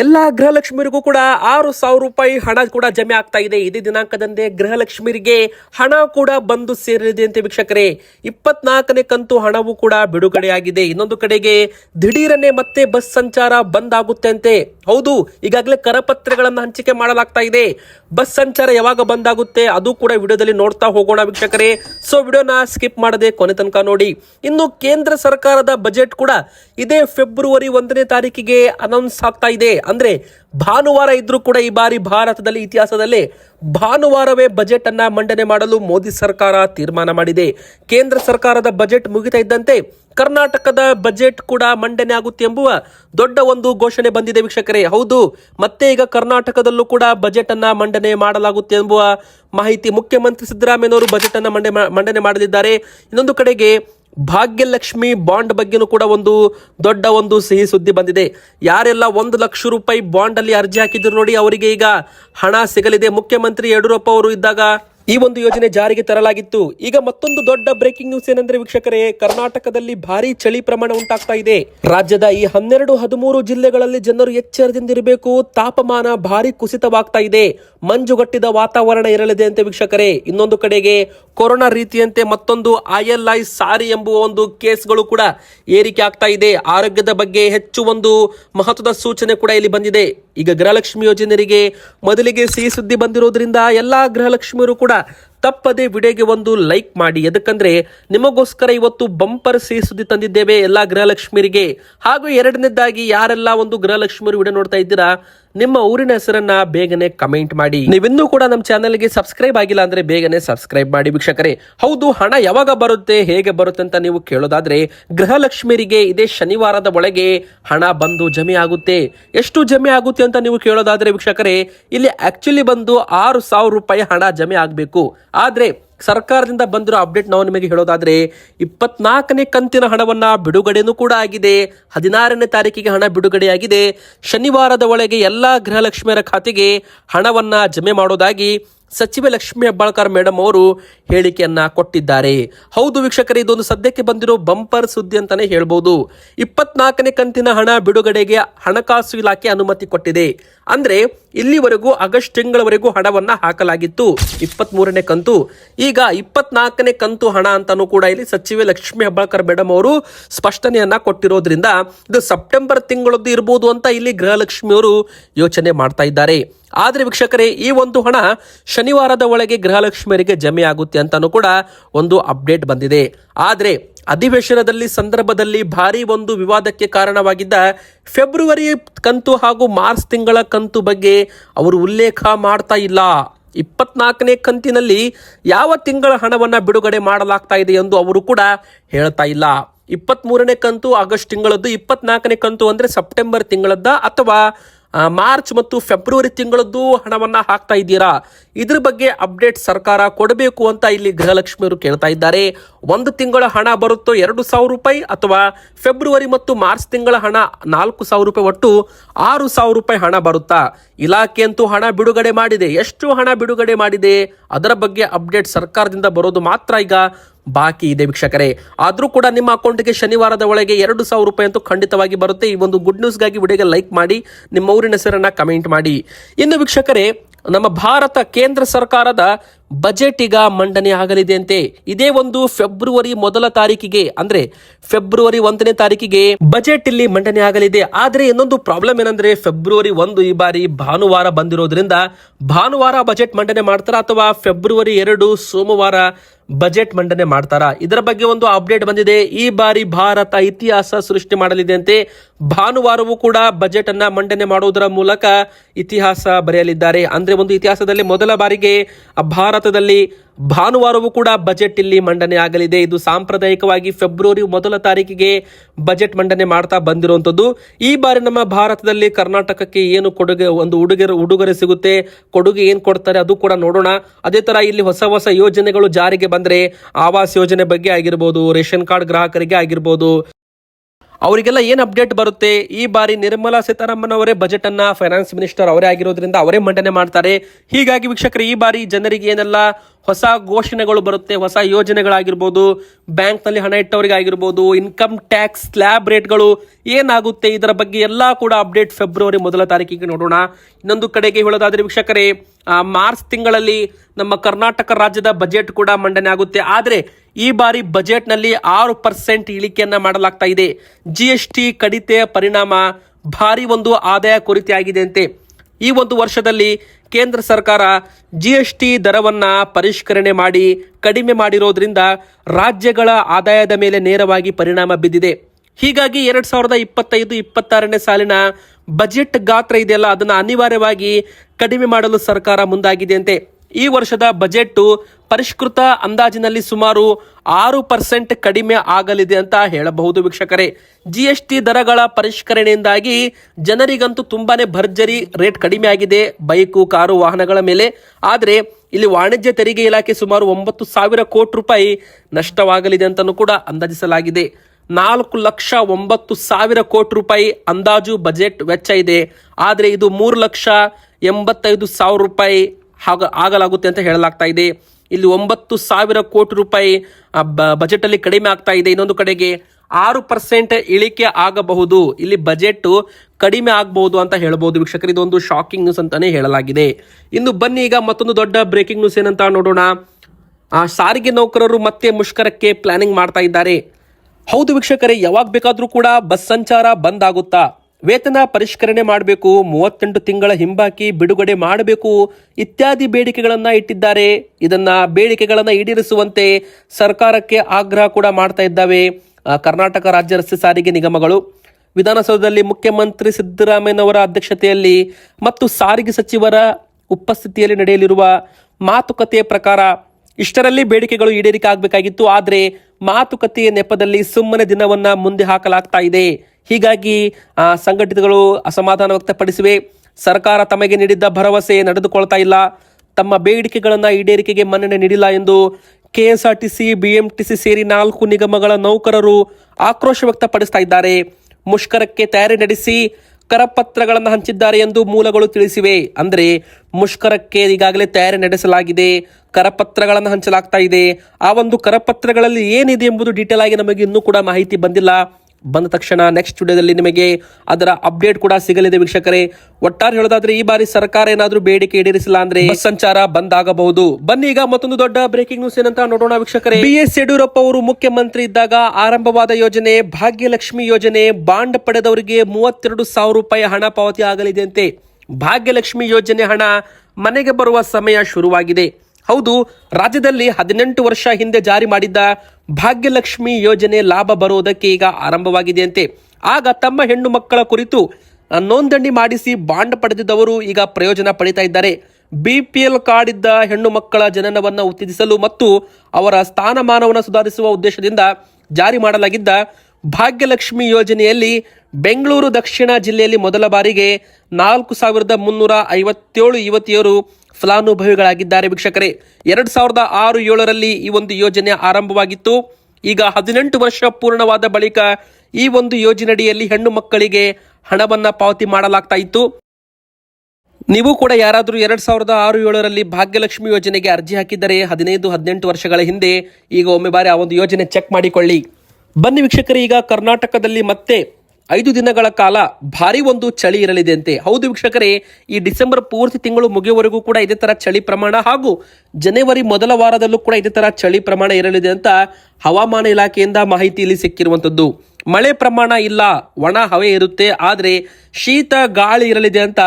ಎಲ್ಲ ಗೃಹಲಕ್ಷ್ಮಿಯರಿಗೂ ಕೂಡ ಆರು ಸಾವಿರ ರೂಪಾಯಿ ಹಣ ಕೂಡ ಜಮೆ ಆಗ್ತಾ ಇದೆ. ಇದೇ ದಿನಾಂಕದಂದೇ ಗೃಹಲಕ್ಷ್ಮಿಯರಿಗೆ ಹಣ ಕೂಡ ಬಂದು ಸೇರಿದೆ ಅಂತ ವೀಕ್ಷಕರೇ. ಇಪ್ಪತ್ನಾಲ್ಕನೇ ಕಂತು ಹಣವು ಕೂಡ ಬಿಡುಗಡೆಯಾಗಿದೆ. ಇನ್ನೊಂದು ಕಡೆಗೆ ದಿಢೀರನೆ ಮತ್ತೆ ಬಸ್ ಸಂಚಾರ ಬಂದ್ ಆಗುತ್ತೆ ಅಂತೆ. ಹೌದು, ಈಗಾಗಲೇ ಕರಪತ್ರಗಳನ್ನು ಹಂಚಿಕೆ ಮಾಡಲಾಗ್ತಾ ಇದೆ. ಬಸ್ ಸಂಚಾರ ಯಾವಾಗ ಬಂದ್ ಆಗುತ್ತೆ ಅದು ಕೂಡ ವಿಡಿಯೋದಲ್ಲಿ ನೋಡ್ತಾ ಹೋಗೋಣ ವೀಕ್ಷಕರೇ. ಸೊ ವಿಡಿಯೋನ ಸ್ಕಿಪ್ ಮಾಡದೆ ಕೊನೆ ತನಕ ನೋಡಿ. ಇನ್ನು ಕೇಂದ್ರ ಸರ್ಕಾರದ ಬಜೆಟ್ ಕೂಡ ಇದೇ ಫೆಬ್ರವರಿ ಒಂದನೇ ತಾರೀಕಿಗೆ ಅನೌನ್ಸ್ ಆಗ್ತಾ ಇದೆ. ಅಂದ್ರೆ ಭಾನುವಾರ ಇದ್ರೂ ಕೂಡ ಈ ಬಾರಿ ಭಾರತದಲ್ಲಿ ಇತಿಹಾಸದಲ್ಲಿ ಭಾನುವಾರವೇ ಬಜೆಟ್ ಅನ್ನ ಮಂಡನೆ ಮಾಡಲು ಮೋದಿ ಸರ್ಕಾರ ತೀರ್ಮಾನ ಮಾಡಿದೆ. ಕೇಂದ್ರ ಸರ್ಕಾರದ ಬಜೆಟ್ ಮುಗಿತಾ ಇದ್ದಂತೆ ಕರ್ನಾಟಕದ ಬಜೆಟ್ ಕೂಡ ಮಂಡನೆ ಆಗುತ್ತೆ ಎಂಬುವ ದೊಡ್ಡ ಒಂದು ಘೋಷಣೆ ಬಂದಿದೆ ವೀಕ್ಷಕರೇ. ಹೌದು, ಮತ್ತೆ ಈಗ ಕರ್ನಾಟಕದಲ್ಲೂ ಕೂಡ ಬಜೆಟ್ ಅನ್ನ ಮಂಡನೆ ಮಾಡಲಾಗುತ್ತೆ ಎಂಬುವ ಮಾಹಿತಿ ಮುಖ್ಯಮಂತ್ರಿ ಸಿದ್ದರಾಮಯ್ಯನವರು ಬಜೆಟ್ ಅನ್ನ ಮಂಡನೆ ಮಂಡನೆ ಮಾಡಲಿದ್ದಾರೆ. ಇನ್ನೊಂದು ಕಡೆಗೆ ಭಾಗ್ಯಲಕ್ಷ್ಮಿ ಬಾಂಡ್ ಬಗ್ಗೆನೂ ಕೂಡ ಒಂದು ದೊಡ್ಡ ಒಂದು ಸಿಹಿ ಸುದ್ದಿ ಬಂದಿದೆ. ಯಾರೆಲ್ಲ ಒಂದು ಲಕ್ಷ ರೂಪಾಯಿ ಬಾಂಡ್ ಅಲ್ಲಿ ಅರ್ಜಿ ಹಾಕಿದ್ರು ನೋಡಿ ಅವರಿಗೆ ಈಗ ಹಣ ಸಿಗಲಿದೆ. ಮುಖ್ಯಮಂತ್ರಿ ಯಡಿಯೂರಪ್ಪ ಅವರು ಇದ್ದಾಗ ಈ ಒಂದು ಯೋಜನೆ ಜಾರಿಗೆ ತರಲಾಗಿತ್ತು. ಈಗ ಮತ್ತೊಂದು ದೊಡ್ಡ ಬ್ರೇಕಿಂಗ್ ನ್ಯೂಸ್ ಏನಂದ್ರೆ ವೀಕ್ಷಕರೇ, ಕರ್ನಾಟಕದಲ್ಲಿ ಭಾರಿ ಚಳಿ ಪ್ರಮಾಣ ಉಂಟಾಗ್ತಾ ಇದೆ. ರಾಜ್ಯದ ಈ ಹನ್ನೆರಡು, ಹದಿಮೂರು ಜಿಲ್ಲೆಗಳಲ್ಲಿ ಜನರು ಎಚ್ಚರದಿಂದಿರಬೇಕು, ತಾಪಮಾನ ಭಾರಿ ಕುಸಿತವಾಗ್ತಾ ಇದೆ. ಮಂಜುಗಟ್ಟಿದ ವಾತಾವರಣ ಇರಲಿದೆ ಅಂತ ವೀಕ್ಷಕರೇ. ಇನ್ನೊಂದು ಕಡೆಗೆ ಕೊರೋನಾ ರೀತಿಯಂತೆ ಮತ್ತೊಂದು ಐಎಲ್ಐ ಸಾರಿ ಎಂಬುವ ಒಂದು ಕೇಸ್ಗಳು ಕೂಡ ಏರಿಕೆ ಆಗ್ತಾ ಇದೆ. ಆರೋಗ್ಯದ ಬಗ್ಗೆ ಹೆಚ್ಚು ಒಂದು ಮಹತ್ವದ ಸೂಚನೆ ಕೂಡ ಇಲ್ಲಿ ಬಂದಿದೆ. ಈಗ ಗೃಹಲಕ್ಷ್ಮಿ ಯೋಜನೆಯರಿಗೆ ಮೊದಲಿಗೆ ಸಿಹಿ ಸುದ್ದಿ ಬಂದಿರೋದ್ರಿಂದ ಎಲ್ಲಾ ಗೃಹಲಕ್ಷ್ಮಿಯರು ಕೂಡ ತಪ್ಪದೆ ವಿಡಿಯೋಗೆ ಒಂದು ಲೈಕ್ ಮಾಡಿ. ಎದಕ್ಕಂದ್ರೆ ನಿಮಗೋಸ್ಕರ ಇವತ್ತು ಬಂಪರ್ ಸಿಹಿ ಸುದ್ದಿ ತಂದಿದ್ದೇವೆ ಎಲ್ಲಾ ಗೃಹಲಕ್ಷ್ಮಿಯರಿಗೆ ಹಾಗೂ ಎರಡನೇದಾಗಿ ಯಾರೆಲ್ಲ ಒಂದು ಗೃಹಲಕ್ಷ್ಮಿಯರು ವಿಡಿಯೋ ನೋಡ್ತಾ ಇದ್ದೀರಾ ನಿಮ್ಮ ಊರಿನ ಹೆಸರನ್ನ ಬೇಗನೆ ಕಮೆಂಟ್ ಮಾಡಿ. ನೀವಿನ್ನೂ ಕೂಡ ನಮ್ಮ ಚಾನೆಲ್ಗೆ ಸಬ್ಸ್ಕ್ರೈಬ್ ಆಗಿಲ್ಲ ಅಂದ್ರೆ ಬೇಗನೆ ಸಬ್ಸ್ಕ್ರೈಬ್ ಮಾಡಿ ವೀಕ್ಷಕರೇ. ಹೌದು, ಹಣ ಯಾವಾಗ ಬರುತ್ತೆ, ಹೇಗೆ ಬರುತ್ತೆ ಅಂತ ನೀವು ಕೇಳೋದಾದ್ರೆ ಗೃಹಲಕ್ಷ್ಮಿಯರಿಗೆ ಇದೇ ಶನಿವಾರದ ಒಳಗೆ ಹಣ ಬಂದು ಜಮೆ ಆಗುತ್ತೆ. ಎಷ್ಟು ಜಮೆ ಆಗುತ್ತೆ ಅಂತ ನೀವು ಕೇಳೋದಾದ್ರೆ ವೀಕ್ಷಕರೇ, ಇಲ್ಲಿ ಆಕ್ಚುಲಿ ಬಂದು ಆರು ಸಾವಿರ ರೂಪಾಯಿ ಹಣ ಜಮೆ ಆಗಬೇಕು. ಆದ್ರೆ ಸರ್ಕಾರದಿಂದ ಬಂದಿರೋ ಅಪ್ಡೇಟ್ ನಾವು ನಿಮಗೆ ಹೇಳೋದಾದ್ರೆ ಇಪ್ಪತ್ನಾಲ್ಕನೇ ಕಂತಿನ ಹಣವನ್ನ ಬಿಡುಗಡೆನೂ ಕೂಡ ಆಗಿದೆ. ಹದಿನಾರನೇ ತಾರೀಕಿಗೆ ಹಣ ಬಿಡುಗಡೆಯಾಗಿದೆ. ಶನಿವಾರದ ಒಳಗೆ ಎಲ್ಲ ಗೃಹಲಕ್ಷ್ಮಿಯರ ಖಾತೆಗೆ ಹಣವನ್ನ ಜಮೆ ಮಾಡೋದಾಗಿ ಸಚಿವೆ ಲಕ್ಷ್ಮಿ ಹೆಬ್ಬಾಳ್ಕರ್ ಮೇಡಮ್ ಅವರು ಹೇಳಿಕೆಯನ್ನ ಕೊಟ್ಟಿದ್ದಾರೆ. ಹೌದು ವೀಕ್ಷಕರೇ, ಇದೊಂದು ಸದ್ಯಕ್ಕೆ ಬಂದಿರೋ ಬಂಪರ್ ಸುದ್ದಿ ಅಂತಾನೆ ಹೇಳ್ಬೋದು. ಇಪ್ಪತ್ನಾಲ್ಕನೇ ಕಂತಿನ ಹಣ ಬಿಡುಗಡೆಗೆ ಹಣಕಾಸು ಇಲಾಖೆ ಅನುಮತಿ ಕೊಟ್ಟಿದೆ. ಅಂದ್ರೆ ಇಲ್ಲಿವರೆಗೂ ಆಗಸ್ಟ್ ತಿಂಗಳವರೆಗೂ ಹಣವನ್ನ ಹಾಕಲಾಗಿತ್ತು. ಇಪ್ಪತ್ತ್ ಮೂರನೇ ಕಂತು. ಈಗ ಇಪ್ಪತ್ನಾಲ್ಕನೇ ಕಂತು ಹಣ ಅಂತಾನೂ ಕೂಡ ಇಲ್ಲಿ ಸಚಿವೆ ಲಕ್ಷ್ಮಿ ಹೆಬ್ಬಾಳ್ಕರ್ ಮೇಡಮ್ ಅವರು ಸ್ಪಷ್ಟನೆಯನ್ನ ಕೊಟ್ಟಿರೋದ್ರಿಂದ ಇದು ಸೆಪ್ಟೆಂಬರ್ ತಿಂಗಳದ್ದು ಇರಬಹುದು ಅಂತ ಇಲ್ಲಿ ಗೃಹಲಕ್ಷ್ಮಿಯವರು ಯೋಚನೆ ಮಾಡ್ತಾ ಇದ್ದಾರೆ. ಆದ್ರೆ ವೀಕ್ಷಕರೇ, ಈ ಒಂದು ಹಣ ಶನಿವಾರದ ಒಳಗೆ ಗೃಹಲಕ್ಷ್ಮಿಯರಿಗೆ ಜಮೆ ಆಗುತ್ತೆ ಅಂತಾನೂ ಕೂಡ ಒಂದು ಅಪ್ಡೇಟ್ ಬಂದಿದೆ. ಆದ್ರೆ ಅಧಿವೇಶನದಲ್ಲಿ ಸಂದರ್ಭದಲ್ಲಿ ಭಾರಿ ಒಂದು ವಿವಾದಕ್ಕೆ ಕಾರಣವಾಗಿದ್ದ ಫೆಬ್ರವರಿ ಕಂತು ಹಾಗೂ ಮಾರ್ಚ್ ತಿಂಗಳ ಕಂತು ಬಗ್ಗೆ ಅವರು ಉಲ್ಲೇಖ ಮಾಡ್ತಾ ಇಲ್ಲ. ಇಪ್ಪತ್ನಾಲ್ಕನೇ ಕಂತಿನಲ್ಲಿ ಯಾವ ತಿಂಗಳ ಹಣವನ್ನು ಬಿಡುಗಡೆ ಮಾಡಲಾಗ್ತಾ ಇದೆ ಎಂದು ಅವರು ಕೂಡ ಹೇಳ್ತಾ ಇಲ್ಲ. ಇಪ್ಪತ್ತ್ ಮೂರನೇ ಕಂತು ಆಗಸ್ಟ್ ತಿಂಗಳದ್ದು, ಇಪ್ಪತ್ನಾಲ್ಕನೇ ಕಂತು ಅಂದ್ರೆ ಸೆಪ್ಟೆಂಬರ್ ತಿಂಗಳದ್ದ ಅಥವಾ ಮಾರ್ಚ್ ಮತ್ತು ಫೆಬ್ರವರಿ ತಿಂಗಳದ್ದು ಹಣವನ್ನ ಹಾಕ್ತಾ ಇದ್ದೀರಾ? ಇದ್ರ ಬಗ್ಗೆ ಅಪ್ಡೇಟ್ ಸರ್ಕಾರ ಕೊಡಬೇಕು ಅಂತ ಇಲ್ಲಿ ಗೃಹಲಕ್ಷ್ಮಿಯವರು ಕೇಳ್ತಾ ಇದ್ದಾರೆ. ಒಂದು ತಿಂಗಳ ಹಣ ಬರುತ್ತೋ ಎರಡು ಸಾವಿರ ರೂಪಾಯಿ ಅಥವಾ ಫೆಬ್ರವರಿ ಮತ್ತು ಮಾರ್ಚ್ ತಿಂಗಳ ಹಣ ನಾಲ್ಕು ಸಾವಿರ ರೂಪಾಯಿ ಒಟ್ಟು ಆರು ಸಾವಿರ ರೂಪಾಯಿ ಹಣ ಬರುತ್ತಾ? ಇಲಾಖೆ ಅಂತೂ ಹಣ ಬಿಡುಗಡೆ ಮಾಡಿದೆ. ಎಷ್ಟು ಹಣ ಬಿಡುಗಡೆ ಮಾಡಿದೆ? ಅದರ ಬಗ್ಗೆ ಅಪ್ಡೇಟ್ ಸರ್ಕಾರದಿಂದ ಬರೋದು ಮಾತ್ರ ಈಗ ಬಾಕಿ ಇದೆ ವೀಕ್ಷಕರೇ. ಆದರೂ ಕೂಡ ನಿಮ್ಮ ಅಕೌಂಟ್ಗೆ ಶನಿವಾರದ ಒಳಗೆ ಎರಡು ಸಾವಿರ ರೂಪಾಯಿ ಅಂತೂ ಖಂಡಿತವಾಗಿ ಬರುತ್ತೆ. ಈ ಒಂದು ಗುಡ್ ನ್ಯೂಸ್ಗಾಗಿ ವಿಡಿಯೋಗೆ ಲೈಕ್ ಮಾಡಿ, ನಿಮ್ಮ ಊರಿನ ಹೆಸರನ್ನ ಕಮೆಂಟ್ ಮಾಡಿ. ಇನ್ನು ವೀಕ್ಷಕರೇ, ನಮ್ಮ ಭಾರತ ಕೇಂದ್ರ ಸರ್ಕಾರದ ಬಜೆಟ್ ಈಗ ಮಂಡನೆ ಆಗಲಿದೆ ಇದೇ ಒಂದು ಫೆಬ್ರವರಿ ಮೊದಲ ತಾರೀಕಿಗೆ, ಅಂದ್ರೆ ಫೆಬ್ರವರಿ ಒಂದನೇ ತಾರೀಕಿಗೆ ಬಜೆಟ್ ಇಲ್ಲಿ ಮಂಡನೆ ಆಗಲಿದೆ. ಆದ್ರೆ ಇನ್ನೊಂದು ಪ್ರಾಬ್ಲಮ್ ಏನಂದ್ರೆ ಫೆಬ್ರವರಿ ಒಂದು ಈ ಬಾರಿ ಭಾನುವಾರ ಬಂದಿರೋದ್ರಿಂದ ಭಾನುವಾರ ಬಜೆಟ್ ಮಂಡನೆ ಮಾಡ್ತಾರ ಅಥವಾ ಫೆಬ್ರವರಿ ಎರಡು ಸೋಮವಾರ ಬಜೆಟ್ ಮಂಡನೆ ಮಾಡ್ತಾರಾ? ಇದರ ಬಗ್ಗೆ ಒಂದು ಅಪ್ಡೇಟ್ ಬಂದಿದೆ. ಈ ಬಾರಿ ಭಾರತ ಇತಿಹಾಸ ಸೃಷ್ಟಿ ಮಾಡಲಿದೆ ಅಂತೆ ಭಾನುವಾರವೂ ಕೂಡ ಬಜೆಟ್ ಅನ್ನ ಮಂಡನೆ ಮಾಡುವುದರ ಮೂಲಕ ಇತಿಹಾಸ ಬರೆಯಲಿದ್ದಾರೆ. ಅಂದ್ರೆ ಒಂದು ಇತಿಹಾಸದಲ್ಲಿ ಮೊದಲ ಬಾರಿಗೆ ಭಾರತದಲ್ಲಿ ಭಾನುವಾರವೂ ಕೂಡ ಬಜೆಟ್ ಇಲ್ಲಿ ಮಂಡನೆ ಆಗಲಿದೆ. ಇದು ಸಾಂಪ್ರದಾಯಿಕವಾಗಿ ಫೆಬ್ರವರಿ ಮೊದಲ ತಾರೀಕಿಗೆ ಬಜೆಟ್ ಮಂಡನೆ ಮಾಡ್ತಾ ಬಂದಿರುವಂತದ್ದು. ಈ ಬಾರಿ ನಮ್ಮ ಭಾರತದಲ್ಲಿ ಕರ್ನಾಟಕಕ್ಕೆ ಏನು ಕೊಡುಗೆ, ಒಂದು ಉಡುಗೆ, ಉಡುಗೊರೆ ಸಿಗುತ್ತೆ, ಕೊಡುಗೆ ಏನು ಕೊಡ್ತಾರೆ ಅದು ಕೂಡ ನೋಡೋಣ. ಅದೇ ತರ ಇಲ್ಲಿ ಹೊಸ ಹೊಸ ಯೋಜನೆಗಳು ಜಾರಿಗೆ ಬಂದ್ರೆ ಆವಾಸ್ ಯೋಜನೆ ಬಗ್ಗೆ ಆಗಿರ್ಬೋದು, ರೇಷನ್ ಕಾರ್ಡ್ ಗ್ರಾಹಕರಿಗೆ ಆಗಿರ್ಬೋದು. ಅವರಿಗೆಲ್ಲ ಏನು ಅಪ್ಡೇಟ್ ಬರುತ್ತೆ? ಈ ಬಾರಿ ನಿರ್ಮಲಾ ಸೀತಾರಾಮನ್ ಅವರೇ ಬಜೆಟ್ ಅನ್ನ ಫೈನಾನ್ಸ್ ಮಿನಿಸ್ಟರ್ ಅವರೇ ಆಗಿರೋದ್ರಿಂದ ಅವರೇ ಮಂಡನೆ ಮಾಡ್ತಾರೆ. ಹೀಗಾಗಿ ವೀಕ್ಷಕರು, ಈ ಬಾರಿ ಜನರಿಗೆ ಏನೆಲ್ಲ, ಹೊಸ ಘೋಷಣೆಗಳು ಬರುತ್ತೆ, ಹೊಸ ಯೋಜನೆಗಳಾಗಿರ್ಬೋದು, ಬ್ಯಾಂಕ್ನಲ್ಲಿ ಹಣ ಇಟ್ಟವರಿಗೆ ಆಗಿರ್ಬೋದು ಇನ್ಕಮ್ ಟ್ಯಾಕ್ಸ್ ಸ್ಲ್ಯಾಬ್ ರೇಟ್ಗಳು ಏನಾಗುತ್ತೆ? ಇದರ ಬಗ್ಗೆ ಎಲ್ಲ ಕೂಡ ಅಪ್ಡೇಟ್ ಫೆಬ್ರವರಿ ಮೊದಲ ತಾರೀಕಿಗೆ ನೋಡೋಣ. ಇನ್ನೊಂದು ಕಡೆಗೆ ಹೇಳೋದಾದ್ರೆ ವೀಕ್ಷಕರೇ ಮಾರ್ಚ್ ತಿಂಗಳಲ್ಲಿ ನಮ್ಮ ಕರ್ನಾಟಕ ರಾಜ್ಯದ ಬಜೆಟ್ ಕೂಡ ಮಂಡನೆ ಆಗುತ್ತೆ. ಆದರೆ ಈ ಬಾರಿ ಬಜೆಟ್ನಲ್ಲಿ ಆರು ಪರ್ಸೆಂಟ್ ಇಳಿಕೆಯನ್ನ ಮಾಡಲಾಗ್ತಾ ಇದೆ. ಜಿ ಎಸ್ ಟಿ ಕಡಿತೆಯ ಪರಿಣಾಮ ಭಾರಿ ಒಂದು ಆದಾಯ ಕೊರತೆ ಆಗಿದೆ ಅಂತೆ ಈ ಒಂದು ವರ್ಷದಲ್ಲಿ ಕೇಂದ್ರ ಸರ್ಕಾರ ಜಿ ಎಸ್ ಟಿ ದರವನ್ನು ಪರಿಷ್ಕರಣೆ ಮಾಡಿ ಕಡಿಮೆ ಮಾಡಿರೋದ್ರಿಂದ ರಾಜ್ಯಗಳ ಆದಾಯದ ಮೇಲೆ ನೇರವಾಗಿ ಪರಿಣಾಮ ಬಿದ್ದಿದೆ. ಹೀಗಾಗಿ ಎರಡ್ ಸಾವಿರದ ಇಪ್ಪತ್ತೈದು, ಇಪ್ಪತ್ತಾರನೇ ಸಾಲಿನ ಬಜೆಟ್ ಗಾತ್ರ ಇದೆಯಲ್ಲ, ಅದನ್ನು ಅನಿವಾರ್ಯವಾಗಿ ಕಡಿಮೆ ಮಾಡಲು ಸರ್ಕಾರ ಮುಂದಾಗಿದೆ ಅಂತೆ. ಈ ವರ್ಷದ ಬಜೆಟ್ ಪರಿಷ್ಕೃತ ಅಂದಾಜಿನಲ್ಲಿ ಸುಮಾರು ಆರು ಪರ್ಸೆಂಟ್ ಕಡಿಮೆ ಆಗಲಿದೆ ಅಂತ ಹೇಳಬಹುದು ವೀಕ್ಷಕರೇ. ಜಿ ಎಸ್ ಟಿ ದರಗಳ ಪರಿಷ್ಕರಣೆಯಿಂದಾಗಿ ಜನರಿಗಂತೂ ತುಂಬಾನೇ ಭರ್ಜರಿ ರೇಟ್ ಕಡಿಮೆ ಆಗಿದೆ ಬೈಕು, ಕಾರು, ವಾಹನಗಳ ಮೇಲೆ. ಆದರೆ ಇಲ್ಲಿ ವಾಣಿಜ್ಯ ತೆರಿಗೆ ಇಲಾಖೆ ಸುಮಾರು ಒಂಬತ್ತು ಸಾವಿರ ಕೋಟಿ ರೂಪಾಯಿ ನಷ್ಟವಾಗಲಿದೆ ಅಂತಲೂ ಕೂಡ ಅಂದಾಜಿಸಲಾಗಿದೆ. ನಾಲ್ಕು ಲಕ್ಷ ಒಂಬತ್ತು ಸಾವಿರ ಕೋಟಿ ರೂಪಾಯಿ ಅಂದಾಜು ಬಜೆಟ್ ವೆಚ್ಚ ಇದೆ. ಆದರೆ ಇದು ಮೂರು ಲಕ್ಷ ಎಂಬತ್ತೈದು ಸಾವಿರ ರೂಪಾಯಿ ಆಗ ಆಗಲಾಗುತ್ತೆ ಅಂತ ಹೇಳಲಾಗ್ತಾ ಇದೆ. ಇಲ್ಲಿ ಒಂಬತ್ತು ಸಾವಿರ ಕೋಟಿ ರೂಪಾಯಿ ಬಜೆಟ್ ಅಲ್ಲಿ ಕಡಿಮೆ ಆಗ್ತಾ ಇದೆ. ಇನ್ನೊಂದು ಕಡೆಗೆ ಆರು ಪರ್ಸೆಂಟ್ ಇಳಿಕೆ ಆಗಬಹುದು. ಇಲ್ಲಿ ಬಜೆಟ್ ಕಡಿಮೆ ಆಗಬಹುದು ಅಂತ ಹೇಳಬಹುದು ವೀಕ್ಷಕರು, ಇದೊಂದು ಶಾಕಿಂಗ್ ನ್ಯೂಸ್ ಅಂತಾನೆ ಹೇಳಲಾಗಿದೆ. ಇನ್ನು ಬನ್ನಿ ಈಗ ಮತ್ತೊಂದು ದೊಡ್ಡ ಬ್ರೇಕಿಂಗ್ ನ್ಯೂಸ್ ಏನಂತ ನೋಡೋಣ. ಆ, ಸಾರಿಗೆ ನೌಕರರು ಮತ್ತೆ ಮುಷ್ಕರಕ್ಕೆ ಪ್ಲಾನಿಂಗ್ ಮಾಡ್ತಾ ಇದ್ದಾರೆ. ಹೌದು ವೀಕ್ಷಕರೇ, ಯಾವಾಗ ಬೇಕಾದರೂ ಕೂಡ ಬಸ್ ಸಂಚಾರ ಬಂದ್ ಆಗುತ್ತಾ? ವೇತನ ಪರಿಷ್ಕರಣೆ ಮಾಡಬೇಕು, ಮೂವತ್ತೆಂಟು ತಿಂಗಳ ಹಿಂಬಾಕಿ ಬಿಡುಗಡೆ ಮಾಡಬೇಕು ಇತ್ಯಾದಿ ಬೇಡಿಕೆಗಳನ್ನು ಇಟ್ಟಿದ್ದಾರೆ. ಇದನ್ನ ಬೇಡಿಕೆಗಳನ್ನು ಈಡೇರಿಸುವಂತೆ ಸರ್ಕಾರಕ್ಕೆ ಆಗ್ರಹ ಕೂಡ ಮಾಡ್ತಾ ಇದ್ದಾವೆ ಕರ್ನಾಟಕ ರಾಜ್ಯ ರಸ್ತೆ ಸಾರಿಗೆ ನಿಗಮಗಳು. ವಿಧಾನಸೌಧದಲ್ಲಿ ಮುಖ್ಯಮಂತ್ರಿ ಸಿದ್ದರಾಮಯ್ಯನವರ ಅಧ್ಯಕ್ಷತೆಯಲ್ಲಿ ಮತ್ತು ಸಾರಿಗೆ ಸಚಿವರ ಉಪಸ್ಥಿತಿಯಲ್ಲಿ ನಡೆಯಲಿರುವ ಮಾತುಕತೆಯ ಪ್ರಕಾರ ಇಷ್ಟರಲ್ಲಿ ಬೇಡಿಕೆಗಳು ಈಡೇರಿಕೆ ಆಗಬೇಕಾಗಿತ್ತು, ಆದರೆ ಮಾತುಕತೆಯ ನೆಪದಲ್ಲಿ ಸುಮ್ಮನೆ ದಿನವನ್ನು ಮುಂದೆ ಹಾಕಲಾಗ್ತಾ ಇದೆ. ಹೀಗಾಗಿ ಸಂಘಟಿತಗಳು ಅಸಮಾಧಾನ ವ್ಯಕ್ತಪಡಿಸಿವೆ. ಸರ್ಕಾರ ತಮಗೆ ನೀಡಿದ್ದ ಭರವಸೆ ನಡೆದುಕೊಳ್ತಾ ಇಲ್ಲ. ತಮ್ಮ ಬೇಡಿಕೆಗಳನ್ನು ಈಡೇರಿಕೆಗೆ ಮನ್ನಣೆ ನೀಡಿಲ್ಲ ಎಂದು ಕೆಎಸ್ಆರ್ಟಿಸಿ, ಬಿಎಂಟಿಸಿ ಸೇರಿ ನಾಲ್ಕು ನಿಗಮಗಳ ನೌಕರರು ಆಕ್ರೋಶ ವ್ಯಕ್ತಪಡಿಸ್ತಾ ಇದ್ದಾರೆ. ಮುಷ್ಕರಕ್ಕೆ ತಯಾರಿ ನಡೆಸಿ ಕರಪತ್ರಗಳನ್ನು ಹಂಚಿದ್ದಾರೆ ಎಂದು ಮೂಲಗಳು ತಿಳಿಸಿವೆ. ಅಂದರೆ ಮುಷ್ಕರಕ್ಕೆ ಈಗಾಗಲೇ ತಯಾರಿ ನಡೆಸಲಾಗಿದೆ. ಕರಪತ್ರಗಳನ್ನು ಹಂಚಲಾಗ್ತಾ ಇದೆ. ಆ ಒಂದು ಕರಪತ್ರಗಳಲ್ಲಿ ಏನಿದೆ ಎಂಬುದು ಡೀಟೇಲ್ ಆಗಿ ನಮಗೆ ಇನ್ನೂ ಕೂಡ ಮಾಹಿತಿ ಬಂದಿಲ್ಲ. ಬಂದ ತಕ್ಷಣ ನೆಕ್ಸ್ಟ್ ವಿಡಿಯೋದಲ್ಲಿ ನಿಮಗೆ ಅದರ ಅಪ್ಡೇಟ್ ಕೂಡ ಸಿಗಲಿದೆ ವೀಕ್ಷಕರೇ. ಒಟ್ಟಾರೆ ಹೇಳೋದಾದ್ರೆ, ಈ ಬಾರಿ ಸರ್ಕಾರ ಏನಾದರೂ ಬೇಡಿಕೆ ಈಡೇರಿಸಿಲ್ಲ ಅಂದ್ರೆ ಸಂಚಾರ ಬಂದ್ ಆಗಬಹುದು. ಬನ್ನಿ ಈಗ ಮತ್ತೊಂದು ದೊಡ್ಡ ಬ್ರೇಕಿಂಗ್ ನ್ಯೂಸ್ ಏನಂತ ನೋಡೋಣ ವೀಕ್ಷಕರೇ. ಬಿ ಎಸ್ ಯಡಿಯೂರಪ್ಪ ಅವರು ಮುಖ್ಯಮಂತ್ರಿ ಇದ್ದಾಗ ಆರಂಭವಾದ ಯೋಜನೆ, ಭಾಗ್ಯಲಕ್ಷ್ಮಿ ಯೋಜನೆ, ಬಾಂಡ್ ಪಡೆದವರಿಗೆ ಮೂವತ್ತೆರಡು ಸಾವಿರ ರೂಪಾಯಿ ಹಣ ಪಾವತಿ ಆಗಲಿದೆ ಅಂತೆ. ಭಾಗ್ಯಲಕ್ಷ್ಮಿ ಯೋಜನೆ ಹಣ ಮನೆಗೆ ಬರುವ ಸಮಯ ಶುರುವಾಗಿದೆ. ಹೌದು, ರಾಜ್ಯದಲ್ಲಿ ಹದಿನೆಂಟು ವರ್ಷ ಹಿಂದೆ ಜಾರಿ ಮಾಡಿದ್ದ ಭಾಗ್ಯಲಕ್ಷ್ಮಿ ಯೋಜನೆ ಲಾಭ ಬರುವುದಕ್ಕೆ ಈಗ ಆರಂಭವಾಗಿದೆಯಂತೆ. ಆಗ ತಮ್ಮ ಹೆಣ್ಣು ಮಕ್ಕಳ ಕುರಿತು ನೋಂದಣಿ ಮಾಡಿಸಿ ಬಾಂಡ್ ಪಡೆದಿದ್ದವರು ಈಗ ಪ್ರಯೋಜನ ಪಡಿತಾ ಇದ್ದಾರೆ. ಬಿಪಿಎಲ್ ಕಾರ್ಡ್ ಇದ್ದ ಹೆಣ್ಣು ಮಕ್ಕಳ ಜನನವನ್ನು ಉತ್ತೇಜಿಸಲು ಮತ್ತು ಅವರ ಸ್ಥಾನಮಾನವನ್ನು ಸುಧಾರಿಸುವ ಉದ್ದೇಶದಿಂದ ಜಾರಿ ಮಾಡಲಾಗಿದ್ದ ಭಾಗ್ಯಲಕ್ಷ್ಮಿ ಯೋಜನೆಯಲ್ಲಿ ಬೆಂಗಳೂರು ದಕ್ಷಿಣ ಜಿಲ್ಲೆಯಲ್ಲಿ ಮೊದಲ ಬಾರಿಗೆ ನಾಲ್ಕು ಸಾವಿರದ ಮುನ್ನೂರ ಐವತ್ತೇಳು ಯುವತಿಯರು ಫಲಾನುಭವಿಗಳಾಗಿದ್ದಾರೆ ವೀಕ್ಷಕರೇ. ಎರಡು ಸಾವಿರದ ಆರು ಏಳರಲ್ಲಿ ಈ ಒಂದು ಯೋಜನೆ ಆರಂಭವಾಗಿತ್ತು. ಈಗ ಹದಿನೆಂಟು ವರ್ಷ ಪೂರ್ಣವಾದ ಬಳಿಕ ಈ ಒಂದು ಯೋಜನೆಯಡಿಯಲ್ಲಿ ಹೆಣ್ಣು ಮಕ್ಕಳಿಗೆ ಹಣವನ್ನು ಪಾವತಿ ಮಾಡಲಾಗ್ತಾ ಇತ್ತು. ನೀವು ಕೂಡ ಯಾರಾದರೂ ಎರಡು ಸಾವಿರದ ಆರು ಏಳರಲ್ಲಿ ಭಾಗ್ಯಲಕ್ಷ್ಮಿ ಯೋಜನೆಗೆ ಅರ್ಜಿ ಹಾಕಿದ್ದರೆ ಹದಿನೈದು, ಹದಿನೆಂಟು ವರ್ಷಗಳ ಹಿಂದೆ ಈಗ ಒಮ್ಮೆ ಬಾರಿ ಆ ಒಂದು ಯೋಜನೆ ಚೆಕ್ ಮಾಡಿಕೊಳ್ಳಿ. ಬನ್ನಿ ವೀಕ್ಷಕರೇ, ಈಗ ಕರ್ನಾಟಕದಲ್ಲಿ ಮತ್ತೆ ಐದು ದಿನಗಳ ಕಾಲ ಭಾರಿ ಒಂದು ಚಳಿ ಇರಲಿದೆ ಅಂತೆ. ಹೌದು ವೀಕ್ಷಕರೇ, ಈ ಡಿಸೆಂಬರ್ ಪೂರ್ತಿ ತಿಂಗಳು ಮುಗಿಯುವವರೆಗೂ ಕೂಡ ಇದೇ ತರ ಚಳಿ ಪ್ರಮಾಣ ಹಾಗೂ ಜನವರಿ ಮೊದಲ ವಾರದಲ್ಲೂ ಕೂಡ ಇದೇ ತರ ಚಳಿ ಪ್ರಮಾಣ ಇರಲಿದೆ ಅಂತ ಹವಾಮಾನ ಇಲಾಖೆಯಿಂದ ಮಾಹಿತಿ ಇಲ್ಲಿ ಸಿಕ್ಕಿರುವಂತದ್ದು ಮಳೆ ಪ್ರಮಾಣ ಇಲ್ಲ, ಒಣ ಹವೆ ಇರುತ್ತೆ, ಆದರೆ ಶೀತ, ಗಾಳಿ ಇರಲಿದೆ ಅಂತ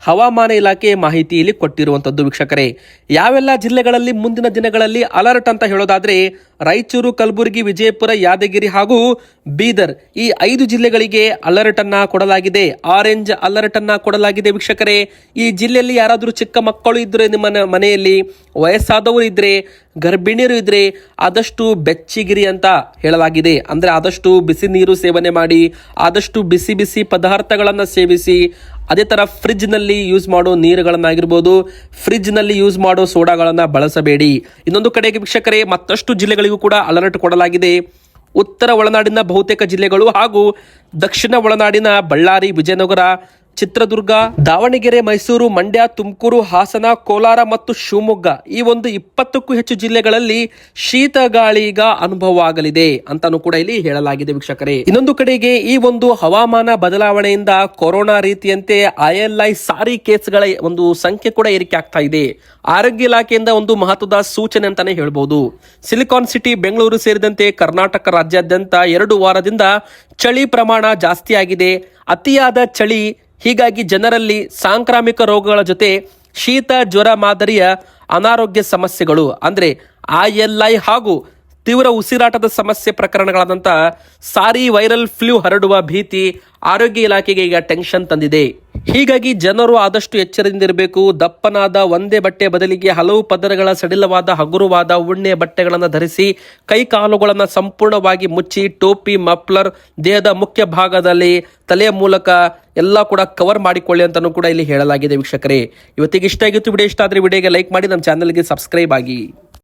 ಹವಾಮಾನ ಇಲಾಖೆ ಮಾಹಿತಿಯಲ್ಲಿ ಕೊಟ್ಟಿರುವಂತದ್ದು ವೀಕ್ಷಕರೇ. ಯಾವೆಲ್ಲ ಜಿಲ್ಲೆಗಳಲ್ಲಿ ಮುಂದಿನ ದಿನಗಳಲ್ಲಿ ಅಲರ್ಟ್ ಅಂತ ಹೇಳೋದಾದ್ರೆ, ರಾಯಚೂರು, ಕಲಬುರಗಿ, ವಿಜಯಪುರ, ಯಾದಗಿರಿ ಹಾಗೂ ಬೀದರ್ ಈ ಐದು ಜಿಲ್ಲೆಗಳಿಗೆ ಅಲರ್ಟ್ ಅನ್ನ ಕೊಡಲಾಗಿದೆ. ಆರೆಂಜ್ ಅಲರ್ಟ್ ಅನ್ನ ಕೊಡಲಾಗಿದೆ ವೀಕ್ಷಕರೇ. ಈ ಜಿಲ್ಲೆಯಲ್ಲಿ ಯಾರಾದರೂ ಚಿಕ್ಕ ಮಕ್ಕಳು ಇದ್ರೆ ನಿಮ್ಮ ಮನೆಯಲ್ಲಿ, ವಯಸ್ಸಾದವರು ಇದ್ರೆ, ಗರ್ಭಿಣಿಯರು ಇದ್ರೆ ಆದಷ್ಟು ಬೆಚ್ಚಿಗಿರಿ ಅಂತ ಹೇಳಲಾಗಿದೆ. ಅಂದ್ರೆ ಆದಷ್ಟು ಬಿಸಿ ನೀರು ಸೇವನೆ ಮಾಡಿ, ಆದಷ್ಟು ಬಿಸಿ ಬಿಸಿ ಪದಾರ್ಥಗಳನ್ನು ಸೇವಿಸಿ ಅದೇ ತರ ಫ್ರಿಜ್ನಲ್ಲಿ ಯೂಸ್ ಮಾಡೋ ನೀರುಗಳನ್ನಾಗಿರ್ಬೋದು, ಫ್ರಿಜ್ನಲ್ಲಿ ಯೂಸ್ ಮಾಡೋ ಸೋಡಾಗಳನ್ನ ಬಳಸಬೇಡಿ. ಇನ್ನೊಂದು ಕಡೆಗೆ ವೀಕ್ಷಕರೇ, ಮತ್ತಷ್ಟು ಜಿಲ್ಲೆಗಳಿಗೂ ಕೂಡ ಅಲರ್ಟ್ ಕೊಡಲಾಗಿದೆ. ಉತ್ತರ ಒಳನಾಡಿನ ಬಹುತೇಕ ಜಿಲ್ಲೆಗಳು ಹಾಗೂ ದಕ್ಷಿಣ ಒಳನಾಡಿನ ಬಳ್ಳಾರಿ, ವಿಜಯನಗರ ಚಿತ್ರದುರ್ಗ, ದಾವಣಗೆರೆ, ಮೈಸೂರು, ಮಂಡ್ಯ, ತುಮಕೂರು, ಹಾಸನ, ಕೋಲಾರ ಮತ್ತು ಶಿವಮೊಗ್ಗ ಈ ಒಂದು ಇಪ್ಪತ್ತಕ್ಕೂ ಹೆಚ್ಚು ಜಿಲ್ಲೆಗಳಲ್ಲಿ ಶೀತ ಗಾಳಿ ಈಗ ಅನುಭವ ಆಗಲಿದೆ ಅಂತಾನು ಕೂಡ ಇಲ್ಲಿ ಹೇಳಲಾಗಿದೆ ವೀಕ್ಷಕರೇ. ಇನ್ನೊಂದು ಕಡೆಗೆ ಈ ಒಂದು ಹವಾಮಾನ ಬದಲಾವಣೆಯಿಂದ ಕೊರೋನಾ ರೀತಿಯಂತೆ ಐಎಲ್ಐ ಸಾರಿ ಕೇಸ್ಗಳ ಒಂದು ಸಂಖ್ಯೆ ಕೂಡ ಏರಿಕೆ ಆಗ್ತಾ ಇದೆ. ಆರೋಗ್ಯ ಇಲಾಖೆಯಿಂದ ಒಂದು ಮಹತ್ವದ ಸೂಚನೆ ಅಂತಾನೆ ಹೇಳ್ಬೋದು. ಸಿಲಿಕಾನ್ ಸಿಟಿ, ಬೆಂಗಳೂರು ಸೇರಿದಂತೆ ಕರ್ನಾಟಕ ರಾಜ್ಯಾದ್ಯಂತ ಎರಡು ವಾರದಿಂದ ಚಳಿ ಪ್ರಮಾಣ ಜಾಸ್ತಿ ಆಗಿದೆ ಅತಿಯಾದ ಚಳಿ ಹೀಗಾಗಿ ಜನರಲ್ಲಿ ಸಾಂಕ್ರಾಮಿಕ ರೋಗಗಳ ಜೊತೆ ಶೀತ, ಜ್ವರ, ಮಾದರಿಯ ಅನಾರೋಗ್ಯ ಸಮಸ್ಯೆಗಳು, ಅಂದರೆ ಐ ಹಾಗೂ ತೀವ್ರ ಉಸಿರಾಟದ ಸಮಸ್ಯೆ ಪ್ರಕರಣಗಳಾದಂಥ ಸಾರಿ ವೈರಲ್ ಫ್ಲೂ ಹರಡುವ ಭೀತಿ ಆರೋಗ್ಯ ಇಲಾಖೆಗೆ ಈಗ ಟೆನ್ಷನ್ ತಂದಿದೆ. ಹೀಗಾಗಿ ಜನರು ಆದಷ್ಟು ಎಚ್ಚರದಿಂದಿರಬೇಕು ದಪ್ಪನಾದ ಒಂದೇ ಬಟ್ಟೆ ಬದಲಿಗೆ ಹಲವು ಪದರಗಳ ಸಡಿಲವಾದ ಹಗುರವಾದ ಉಣ್ಣೆ ಬಟ್ಟೆಗಳನ್ನು ಧರಿಸಿ ಕೈ ಕಾಲುಗಳನ್ನು ಸಂಪೂರ್ಣವಾಗಿ ಮುಚ್ಚಿ, ಟೋಪಿ, ಮಫ್ಲರ್, ದೇಹದ ಮುಖ್ಯ ಭಾಗದಲ್ಲಿ ತಲೆಯ ಮೂಲಕ ಎಲ್ಲ ಕೂಡ ಕವರ್ ಮಾಡಿಕೊಳ್ಳಿ ಅಂತಲೂ ಕೂಡ ಇಲ್ಲಿ ಹೇಳಲಾಗಿದೆ ವೀಕ್ಷಕರೇ. ಇವತ್ತಿಗೆ ಇಷ್ಟ ಆಗಿತ್ತು ವಿಡಿಯೋ ಇಷ್ಟ ಆದರೆ ವಿಡಿಯೋಗೆ ಲೈಕ್ ಮಾಡಿ, ನಮ್ಮ ಚಾನಲ್ಗೆ ಸಬ್ಸ್ಕ್ರೈಬ್ ಆಗಿ.